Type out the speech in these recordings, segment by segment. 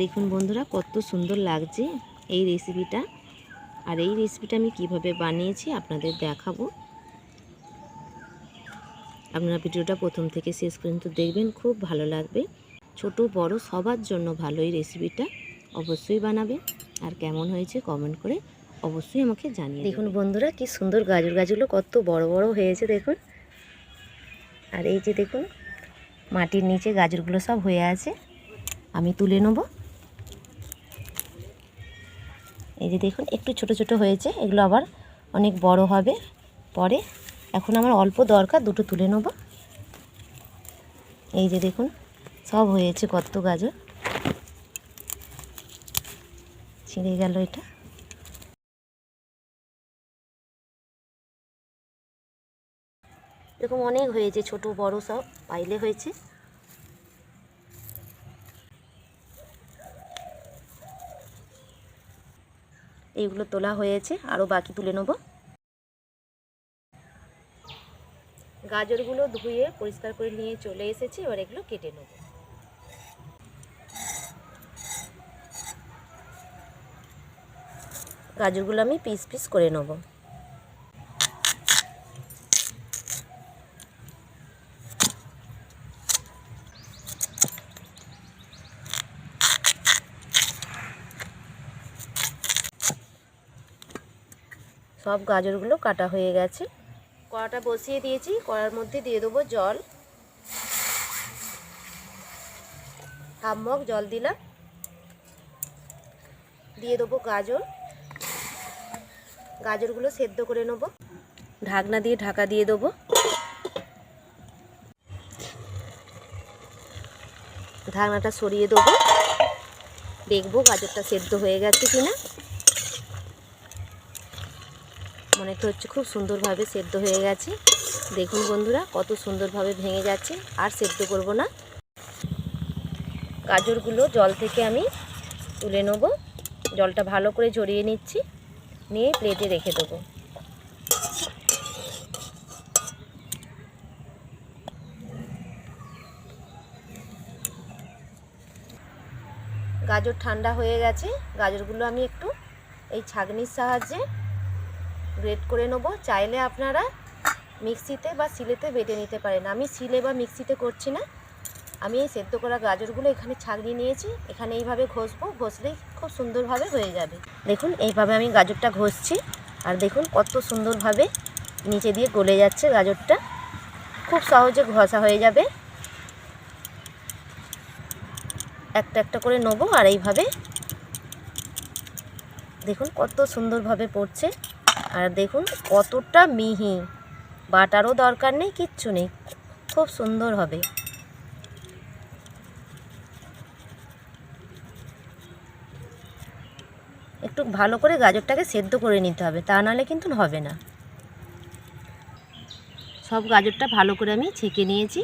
দেখুন বন্ধুরা কত সুন্দর লাগছে এই রেসিপিটা আর এই রেসিপিটা আমি কীভাবে বানিয়েছি আপনাদের দেখাবো। আপনারা ভিডিওটা প্রথম থেকে শেষ পর্যন্ত দেখবেন খুব ভালো লাগবে। ছোট বড় সবার জন্য ভালো এই রেসিপিটা অবশ্যই বানাবে আর কেমন হয়েছে কমেন্ট করে অবশ্যই আমাকে জানিয়ে দেখুন বন্ধুরা কি সুন্দর গাজর গাছগুলো কত বড় বড় হয়েছে দেখুন। আর এই যে দেখুন মাটির নিচে গাজরগুলো সব হয়ে আছে। আমি তুলে নেব। এই যে দেখুন, একটু ছোট ছোট হয়েছে। এগুলো আবার অনেক বড় হবে। পরে এখন আমার অল্প দরকার, দুটো তুলে নেব। এই যে দেখুন, সব হয়েছে কত গাজর। ছিঁড়ে গেল এটা। এরকম অনেক হয়েছে, ছোট, বড় সব পাইলে হয়েছে। এইগুলো তোলা হয়েছে, আরও বাকি তুলে নেব। গাজরগুলো ধুয়ে পরিষ্কার করে নিয়ে চলে এসেছি, এবার এগুলো কেটে নেব। গাজরগুলো আমি পিস পিস করে নেব। সব গাজরগুলো কাটা হয়ে গেছে। কড়াটা বসিয়ে দিয়েছি, কড়ার মধ্যে দিয়ে দেবো জল। হাফ জল দিলাম। দিয়ে দেবো গাজর। গাজরগুলো সেদ্ধ করে নেব। ঢাকনা দিয়ে ঢাকা দিয়ে দেবো। ঢাকনাটা সরিয়ে দেবো। দেখব গাজরটা সেদ্ধ হয়ে গেছে কিনা। তো হচ্ছে খুব সুন্দরভাবে সেদ্ধ হয়ে গেছে। দেখুন বন্ধুরা, কত সুন্দরভাবে ভেঙে যাচ্ছে, আর সেদ্ধ করব না। গাজরগুলো জল থেকে আমি তুলে নেব। জলটা ভালো করে ঝরিয়ে নিচ্ছি, নিয়ে প্লেটে রেখে দেবো। গাজর ঠান্ডা হয়ে গেছে। গাজরগুলো আমি একটু এই ছাগনির সাহায্যে গ্রেট করে নেব। চাইলে আপনারা মিক্সিতে বা সিলেতে বেটে নিতে পারেন। আমি সিলে বা মিক্সিতে করছি না। আমি এই সেদ্ধ করা গাজরগুলো এখানে ছাগনি নিয়েছি। এখানে এইভাবে ঘষবো। ঘষলেই খুব সুন্দরভাবে হয়ে যাবে। দেখুন, এইভাবে আমি গাজরটা ঘষছি। আর দেখুন, কত সুন্দরভাবে নিচে দিয়ে গলে যাচ্ছে গাজরটা। খুব সহজে ঘষা হয়ে যাবে। একটা একটা করে নেব আর এইভাবে। দেখুন, কত সুন্দরভাবে পড়ছে। আর দেখুন কতটা মিহি। বাটারও দরকার নেই, কিচ্ছু নেই। খুব সুন্দর হবে। একটু ভালো করে গাজরটাকে সেদ্ধ করে নিতে হবে, তা নাহলে কিন্তু হবে না। সব গাজরটা ভালো করে আমি ছেঁকে নিয়েছি।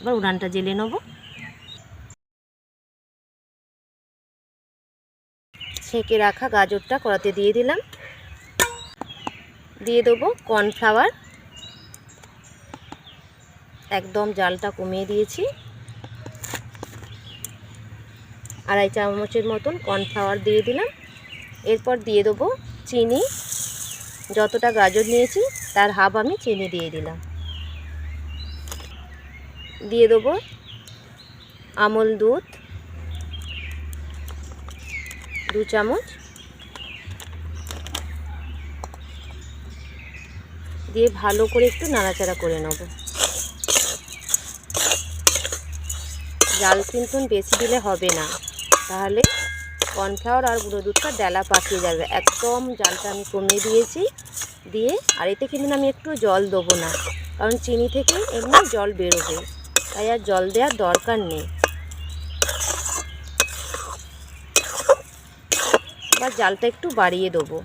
এবার উড়ানটা জেলে নেব। ছেঁকে রাখা গাজরটা কড়াতে দিয়ে দিলাম। দিয়ে দেবো কর্নফ্লাওয়ার। একদম জালটা কমিয়ে দিয়েছি। আড়াই চামচের মতন কর্নফ্লাওয়ার দিয়ে দিলাম। এরপর দিয়ে দেবো চিনি। যতটা গাজর নিয়েছি, তার হাফ আমি চিনি দিয়ে দিলাম। দিয়ে দেবো আমল দুধ। দু চামচ দিয়ে ভালো করে একটু নাড়াচাড়া করে নেব। জাল কিন্তু বেশি দিলে হবে না। তাহলে কর্নফ্লাওয়ার আর গুঁড়ো দুধটা ডেলা পাকিয়ে যাবে। একদম জালটা আমি কমিয়ে দিয়েছি। দিয়ে আর এতে কিন্তু আমি একটু জল দেবো না। কারণ চিনি থেকে এমনি জল বেরোবে। তাই আর জল দেওয়ার দরকার নেই। এবার জালটা একটু বাড়িয়ে দেবো।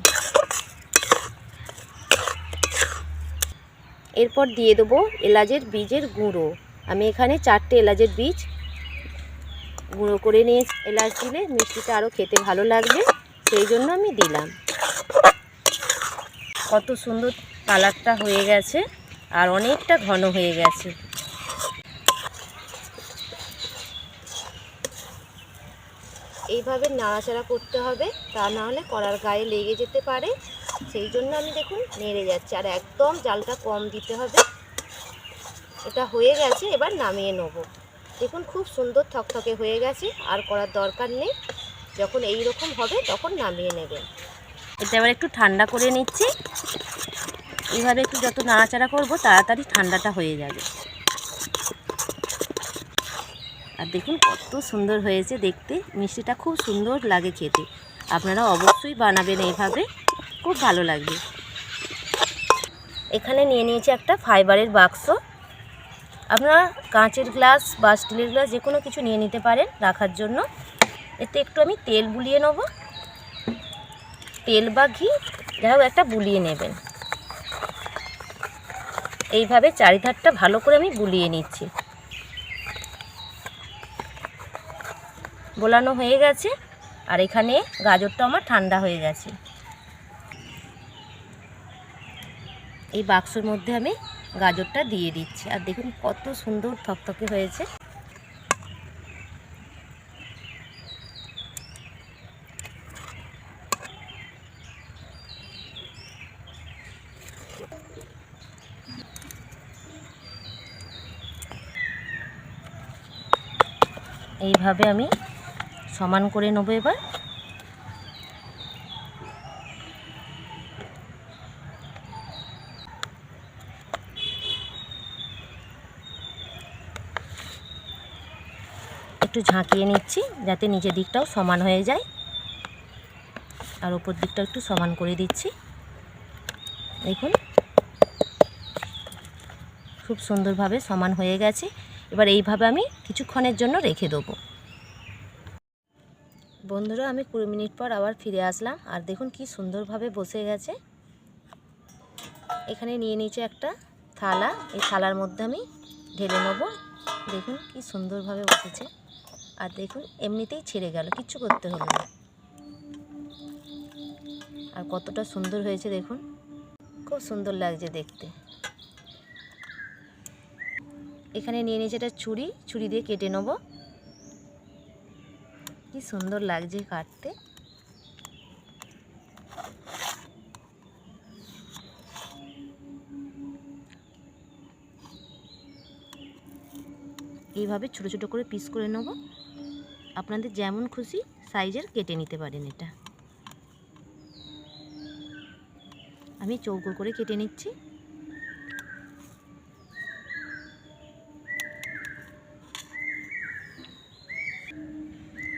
এরপর দিয়ে দেবো এলাচের বীজের গুঁড়ো। আমি এখানে চারটে এলাচের বীজ গুঁড়ো করে নিয়ে এলাচ দিলে মিষ্টিটা আরও খেতে ভালো লাগবে, সেই জন্য আমি দিলাম। কত সুন্দর কালারটা হয়ে গেছে আর অনেকটা ঘন হয়ে গেছে। এইভাবে নাড়াচাড়া করতে হবে, তা না হলে কড়ার গায়ে লেগে যেতে পারে। সেই জন্য আমি দেখুন নেড়ে যাচ্ছি। আর একদম জালটা কম দিতে হবে। এটা হয়ে গেছে, এবার নামিয়ে নেব। দেখুন খুব সুন্দর থকথকে হয়ে গেছে, আর করার দরকার নেই। যখন এই রকম হবে, তখন নামিয়ে নেবেন। এটা এবার একটু ঠান্ডা করে নিচ্ছি। এইভাবে একটু যত নাড়াচাড়া করব, তাড়াতাড়ি ঠান্ডাটা হয়ে যাবে। আর দেখুন কত সুন্দর হয়েছে দেখতে। মিষ্টিটা খুব সুন্দর লাগে খেতে। আপনারা অবশ্যই বানাবেন এইভাবে। খুব ভালো লাগবে। এখানে নিয়ে নিয়েছি একটা ফাইবারের বাক্স। আপনারা কাঁচের গ্লাস বা স্টিলের গ্লাস যে কোনো কিছু নিয়ে নিতে পারেন রাখার জন্য। এতে একটু আমি তেল বুলিয়ে নেব। তেল বা ঘি, যাই হোক একটা বুলিয়ে নেবেন। এইভাবে চারিধারটা ভালো করে আমি বুলিয়ে নিচ্ছি। বোলানো হয়ে গেছে। আর এখানে গাজরটা আমার ঠান্ডা হয়ে গেছে। এই বাক্সর মধ্যে আমি গাজরটা দিয়ে দিচ্ছি। আর দেখুন কত সুন্দর থকথকে হয়েছে। এইভাবে আমি সমান করে নেব এবার। একটু ঝাঁকিয়ে নিচ্ছি যাতে নিচের দিকটাও সমান হয়ে যায়। আর ওপর দিকটা একটু সমান করে দিচ্ছি। দেখুন। খুব সুন্দরভাবে সমান হয়ে গেছে। এবার এইভাবে আমি কিছুক্ষণের জন্য রেখে দেবো। বন্ধুরা, আমি কুড়ি মিনিট পর আবার ফিরে আসলাম। আর দেখুন কি সুন্দরভাবে বসে গেছে। এখানে নিয়ে নিচে একটা থালা। এই থালার মধ্যে আমি ঢেলে নেব। দেখুন কি সুন্দরভাবে বসেছে। আর দেখুন, এমনিতেই ছেড়ে গেল, কিচ্ছু করতে হলো না। আর কতটা সুন্দর হয়েছে দেখুন, খুব সুন্দর লাগছে দেখতে। এখানে নিয়ে নিয়েছে একটা ছুরি ছুরি দিয়ে কেটে নেব। কি সুন্দর লাগছে কাটতে। এইভাবে ছোট ছোট করে পিস করে নেব। আপনাদের যেমন খুশি সাইজের কেটে নিতে পারেন এটা। আমি চৌকো করে কেটে নিচ্ছি।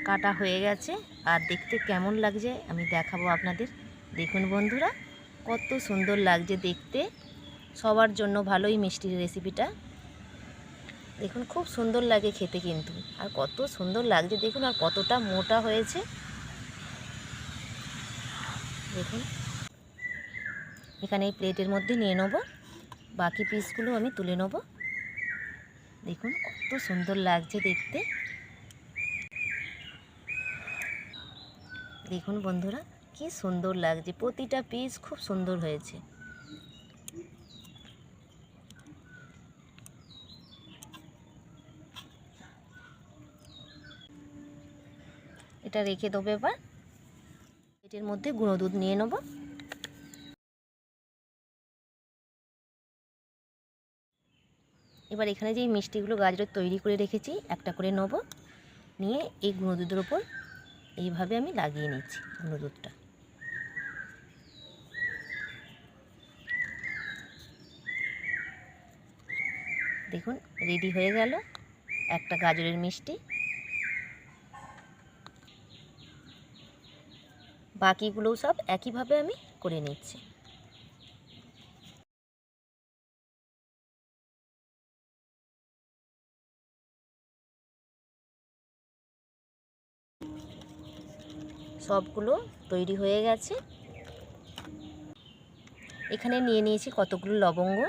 কাটা হয়ে গেছে আর দেখতে কেমন লাগছে আমি দেখাবো আপনাদের। দেখুন বন্ধুরা, কত সুন্দর লাগছে দেখতে। সবার জন্য ভালোই মিষ্টির রেসিপিটা দেখুন, খুব সুন্দর লাগে খেতে কিন্তু। আর কত সুন্দর লাগছে, দেখুন, আর কতটা মোটা হয়েছে। দেখুন। এখানে এই প্লেটের মধ্যে নিয়ে নেব। বাকি পিসগুলো আমি তুলে নেব। দেখুন, কত সুন্দর লাগছে দেখতে। দেখুন বন্ধুরা, কি সুন্দর লাগছে। প্রতিটা পিস খুব সুন্দর হয়েছে। এটা রেখে দেবো এবার। এটির মধ্যে গুঁড়ো দুধ নিয়ে নেব। এবার এখানে যে মিষ্টিগুলো গাজরের তৈরি করে রেখেছি, একটা করে নেব। নিয়ে এই গুঁড়ো দুধের ওপর এইভাবে আমি লাগিয়ে নিচ্ছি গুঁড়ো দুধটা। দেখুন, রেডি হয়ে গেল একটা গাজরের মিষ্টি। বাকিগুলোও সব একইভাবে আমি করে নিচ্ছি। সবগুলো তৈরি হয়ে গেছে। এখানে নিয়ে নিয়েছি কতগুলো লবঙ্গ।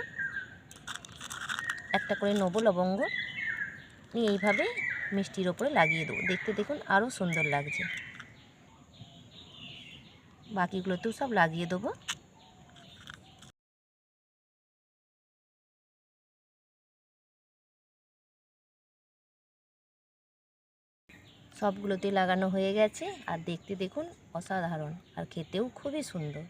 একটা করে নেব লবঙ্গ। এইভাবে মিষ্টির ওপরে লাগিয়ে দেবো। দেখতে দেখুন আরও সুন্দর লাগছে। বাকিগুলোতেও সব লাগিয়ে দেবো। সবগুলোতে লাগানো হয়ে গেছে আর দেখতে দেখুন অসাধারণ আর খেতেও খুবই সুন্দর।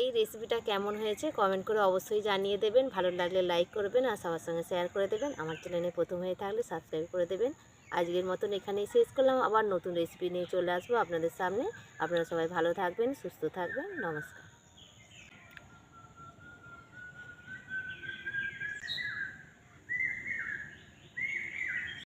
এই রেসিপিটা কেমন হয়েছে কমেন্ট করে অবশ্যই জানিয়ে দেবেন। ভালো লাগলে লাইক করবেন আর সবার সঙ্গে শেয়ার করে দেবেন। আমার চ্যানেলে প্রথম হয়ে থাকলে সাবস্ক্রাইব করে দেবেন। আজকের মতন এখানেই শেষ করলাম। আবার নতুন রেসিপি নিয়ে চলে আসব আপনাদের সামনে। আপনারা সবাই ভালো থাকবেন, সুস্থ থাকবেন। নমস্কার।